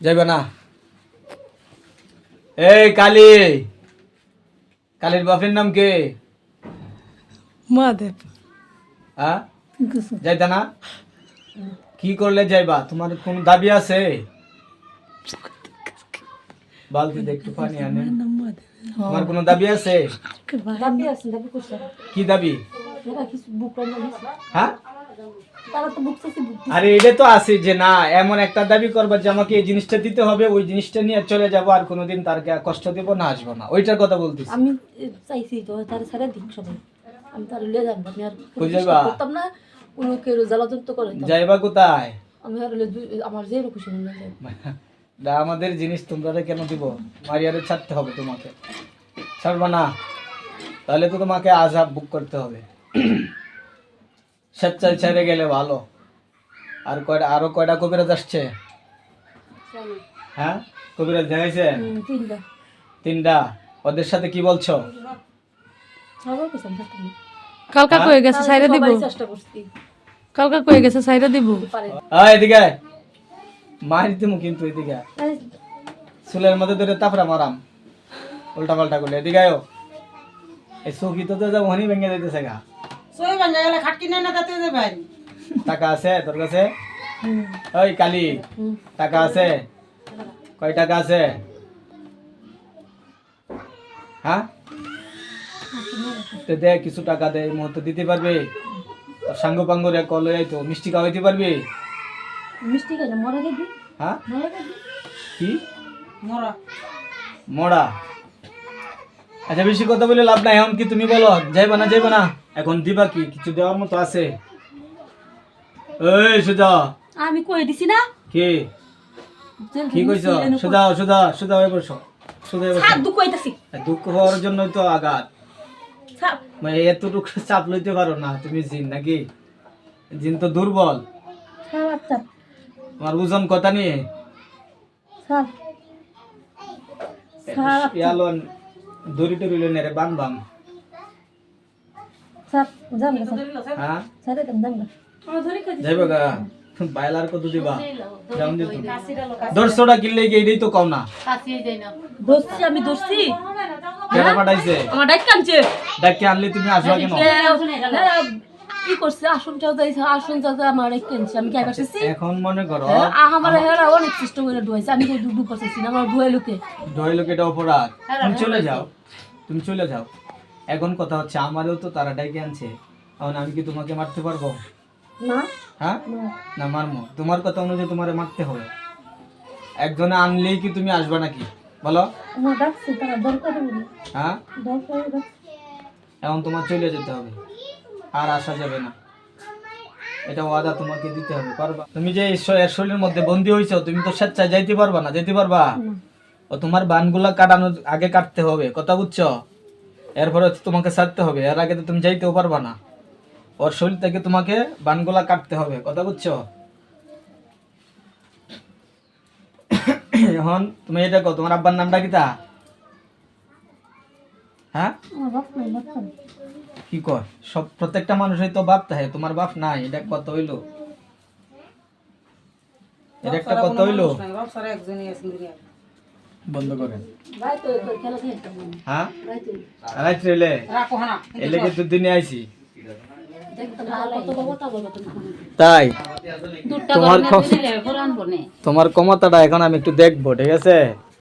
যাইবে না। এই কালী। কালীর বাপের নাম কে? মহাদেব। হ্যাঁ? যাইতা না? কি করলে যাইবা? তোমার কোন দাবি আছে? বালতিতে একটু পানি আনে তোমার কোনো দাবি আছে? দাবি আছে দাবি কি দাবি? হ্যাঁ? তারা তো আরে এটা তো আছে যে না এমন একটা দাবি করবা যে আমাকে এই জিনিসটা দিতে হবে ওই জিনিসটা নিয়ে চলে যাব আর কোনোদিন তারকে আর কষ্ট দেবো না আসব না। ওইটার কথা বলতেছি। আমি চাইছি তো তার ছেড়ে দিন সবাই। আমি তার লিয়ে যাব আমি আর করতাম না কোনো কেউ জ্বালাতন্ত করে যাইবা কোথায়? আমি আর আমার যে খুশি হয়ে না, আমাদের জিনিস তোমরা কেন দিব? মারিয়ারে ছাড়তে হবে তোমাকে। ছাড়বা না। তাহলে তো তোমাকে আজাব বুক করতে হবে। স্বেচ্ছায় ছেড়ে গেলে ভালো। আর কয়টা আরও কয়টা কবিরাজ আসছে? হ্যাঁ? কবিরাজ দেখাইছে? তিনটা। তিনটা। ওদের সাথে কি বলছো? সবাই কিছু আমি থাকতাম না। কালকা কয়ে গেছে সাইরা দিব সবাই চেষ্টা করছি। কালকা কয়ে গেছে সাইরা দিব? আয়। এদিকে। দিমু কিন্তু এদিকে চুলের মধ্যে ধরে তাপরা মারাম। উল্টা পাল্টা করলে। এদিকে আয়ো। এই তো যাব হনি ভেঙে যাইতেছে গা। সই গেলে খাট কিনে না তাতে যাবেন টাকা আছে তোর কাছে? ওই কালি টাকা আছে? কয় টাকা আছে? হ্যাঁ? তো দে কিছু টাকা দে এই মুহূর্তে দিতে পারবে? সাঙ্গ পাঙ্গ রে কলে তো মিষ্টি খাওয়াইতে পারবি? মিষ্টি খাই মরা হ্যাঁ? মরা কি? মরা। মরা? আচ্ছা বেশি কথা বলে লাভ নাই এখন কি তুমি বলো? যাইবা না যাইবা না? এখন দিবা কি? কিছু দেওয়ার মতো আছে? এই সুজা। আমি কই দিছি না? কি? কি কইছ? সুজা সুজা সুজা হয়ে বসো। সুজা বসো। হাত দুঃখ হইতাছি। দুঃখ হওয়ার জন্যই তো আঘাত। মানে এতটুকু চাপ লইতে পারো না তুমি জিন নাকি? জিন তো দুর্বল। তোমার ওজন কথা নিয়ে? দড়ি টড়ি লইনে রে বানবাম ছাড় যাম না ছাড় হ্যাঁ? ছাড়ে দেন যাম না যাইব গা। বাইলার কত দিবা? যাম দিত দর্শটা কিনলে গিয়ে এটাই তো কম না। দোষছি আমি দোষছি কেন পাঠাইছে? আমার ডাইক কানছে কে আনলে তুমি আসবা কেন? কি করছে আসন আসন আমার কানছে আমি কি করতেছি এখন মনে করো আমার হেরা অনেক করে ডুয়াইছে আমি কই ডুবু করতেছি না আমার ডুয়াই লোকে। ডয় লোক এটা অপরাধ। তুমি চলে যাও তুমি চলে যাও। এখন কথা হচ্ছে আমারও তো তারা ডাইকে আনছে। এখন আমি কি তোমাকে মারতে পারব? না। হ্যাঁ? না। মারমো। তোমার কথা অনুযায়ী তোমারে মারতে হবে। একজনে আনলেই কি তুমি আসবে নাকি? বলো। হ্যাঁ? এখন তোমার চলে যেতে হবে। আর আসা যাবে না। এটা ওয়াদা তোমাকে দিতে হবে পারবা? তুমি যে এর শরীরের মধ্যে বন্দি হয়েছো তুমি তো স্বেচ্ছায় যাইতে পারবা না যেতে পারবা? ও তোমার বানগুলা কাটানোর আগে কাটতে হবে কথা বুঝছ? এরপরে তোমাকে ছাড়তে হবে এর আগে তো তুমি যাইতেও পারবা না। ওর শরীর থেকে তোমাকে বানগুলা কাটতে হবে কথা বুঝছ? এখন তুমি এটা কো তোমার আব্বার নামটা কিতা হ্যাঁ? কি কয়? সব প্রত্যেকটা মানুষই তো বাপ থাকে তোমার বাপ নাই এটা কত হইল। এটা একটা কত হইল। বন্ধ করেন। হ্যাঁ? রাইট রেলে এলে? কিন্তু দিনে আইছি। তাই? তোমার তোমার ক্ষমতাটা এখন আমি একটু দেখব ঠিক আছে?